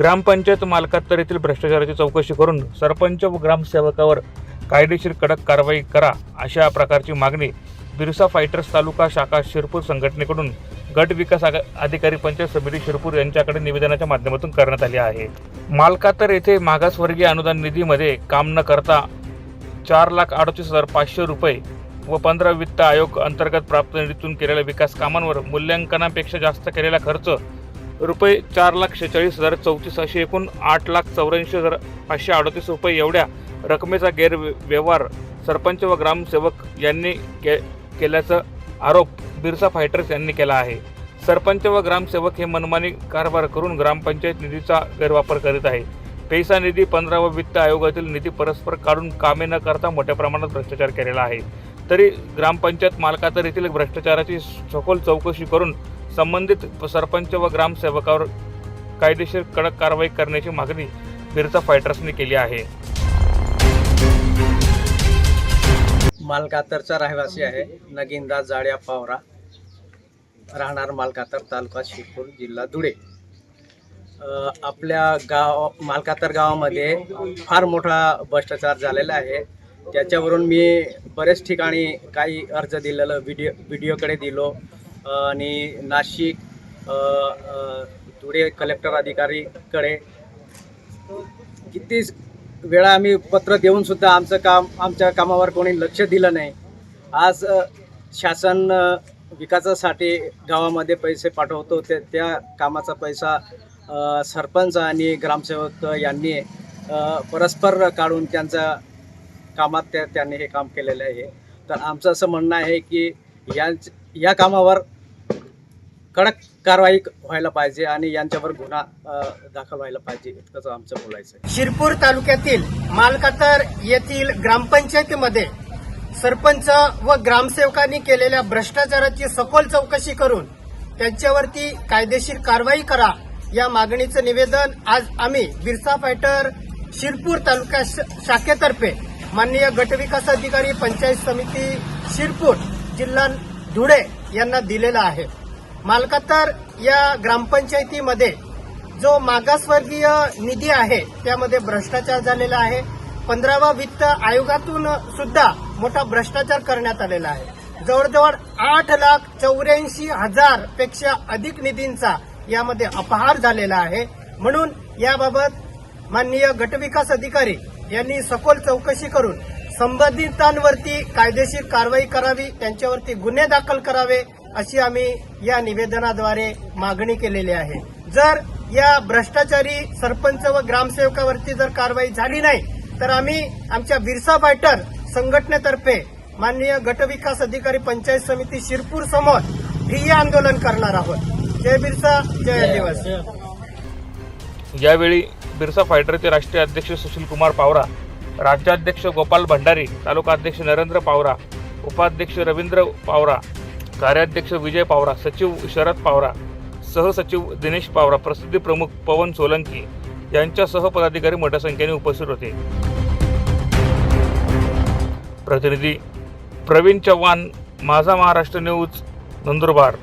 ग्रामपंचायत मालकात्तर येथील भ्रष्टाचाराची चौकशी करून सरपंच व ग्रामसेवकावर कायदेशीर कडक कारवाई करा अशा प्रकारची मागणी बिरसा फायटर्स तालुका शाखा शिरपूर संघटनेकडून गट विकास आग- अधिकारी पंचायत समिती शिरपूर यांच्याकडे निवेदनाच्या माध्यमातून करण्यात आली आहे. मालकातर येथे मागासवर्गीय अनुदान निधीमध्ये काम न करता चार लाख अडतीस हजार पाचशे रुपये व पंधरा वित्त आयोग अंतर्गत प्राप्त निधीतून केलेल्या विकास कामांवर मूल्यांकनापेक्षा जास्त केलेला खर्च रुपये चार लाख शेहेचाळीस हजार चौतीस असे एकूण आठ लाख चौऱ्याऐंशी हजार पाचशे अडतीस रुपये एवढ्या रकमेचा गैरव्यवहार सरपंच व ग्रामसेवक यांनी के केल्याचा आरोप बिरसा फायटर्स यांनी केला आहे. सरपंच व ग्रामसेवक हे मनमानी कारभार करून ग्रामपंचायत निधीचा गैरवापर करीत आहे. पैसा निधी पंधरा व वित्त आयोगातील निधी परस्पर काढून कामे न करता मोठ्या प्रमाणात भ्रष्टाचार केलेला आहे. तरी ग्रामपंचायत मालकातर येथील भ्रष्टाचाराची सखोल चौकशी करून संबंधित सरपंच व ग्रामसेवकावर कायदेशीर कडक कारवाई करण्याची मागणी बिरसा फायटर्सने केली आहे. मालकातरचा रहिवासी आहे. नगिंदा जाड्या पावरा. राहणार मालकातर तालुका शिरपूर जिल्हा धुळे. आपल्या गाव मालकातर गावामध्ये फार मोठा भ्रष्टाचार झालेला आहे. त्याच्यावरून मी बरेच ठिकाणी काही अर्ज दिलेलं व्हिडिओ व्हिडिओकडे दिलो. आणि नाशिक धुळे कलेक्टर अधिकारीकडे किती वेळा आम्ही पत्र देऊनसुद्धा आमचं काम आमच्या कामावर कोणी लक्ष दिलं नाही. आज शासन विकासासाठी गावामध्ये पैसे पाठवतो ते त्या कामाचा पैसा सरपंच आणि ग्रामसेवक यांनी परस्पर काढून त्यांचा कामात त्या त्यांनी हे काम केलेलं आहे. तर आमचं असं म्हणणं आहे की या या कामावर कडक कारवाई व्हायला पाहिजे आणि यांच्यावर गुन्हा दाखल व्हायला पाहिजे इतकंच आमचं बोलायचं आहे. शिरपूर तालुक्यातील मालकातर येथील ग्रामपंचायतीमध्ये सरपंच व ग्रामसेवकांनी केलेल्या भ्रष्टाचाराची सखोल चौकशी करून त्यांच्यावरती कायदेशीर कारवाई करा या मागणीचं निवेदन आज आम्ही बिरसा फायटर शिरपूर तालुका श- शाखेतर्फे माननीय गटविकास अधिकारी पंचायत समिती शिरपूर जिल्हा धुळे यांना दिलेला आहे. मालकातर या ग्रामपंचायतीमध्ये जो मागासवर्गीय निधी आहे त्यामध्ये भ्रष्टाचार झालेला आहे. पंधरावा वित्त आयोगातून सुद्धा मोठा भ्रष्टाचार करण्यात आलेला आहे. जवळजवळ आठ लाख चौऱ्याऐंशी हजारपेक्षा अधिक निधींचा यामध्ये अपहार झालेला आहे. म्हणून याबाबत माननीय गटविकास अधिकारी यांनी सखोल चौकशी करून संबंधितांवरती कायदेशीर कारवाई करावी त्यांच्यावरती गुन्हे दाखल करावे अशी आम्ही या निवेदनाद्वारे मागणी केलेली आहे. जर या भ्रष्टाचारी सरपंच व ग्रामसेवकावरती जर कारवाई झाली नाही तर आम्ही आमच्या बिरसा फायटर संघटनेतर्फे माननीय गटविकास अधिकारी पंचायत समिती शिरपूर समोर ठिय्या आंदोलन करणार आहोत. जय बिरसा जय आदिवासी. यावेळी बिरसा फायटरचे राष्ट्रीय अध्यक्ष सुशील कुमार पावरा राज्याध्यक्ष गोपाल भंडारी तालुका अध्यक्ष नरेंद्र पावरा उपाध्यक्ष रवींद्र पावरा कार्याध्यक्ष विजय पावरा सचिव शरद पावरा सहसचिव दिनेश पावरा प्रसिद्धी प्रमुख पवन सोलंकी यांच्यासह पदाधिकारी मोठ्या संख्येने उपस्थित होते. प्रतिनिधी प्रवीण चव्हाण माझा महाराष्ट्र न्यूज नंदुरबार.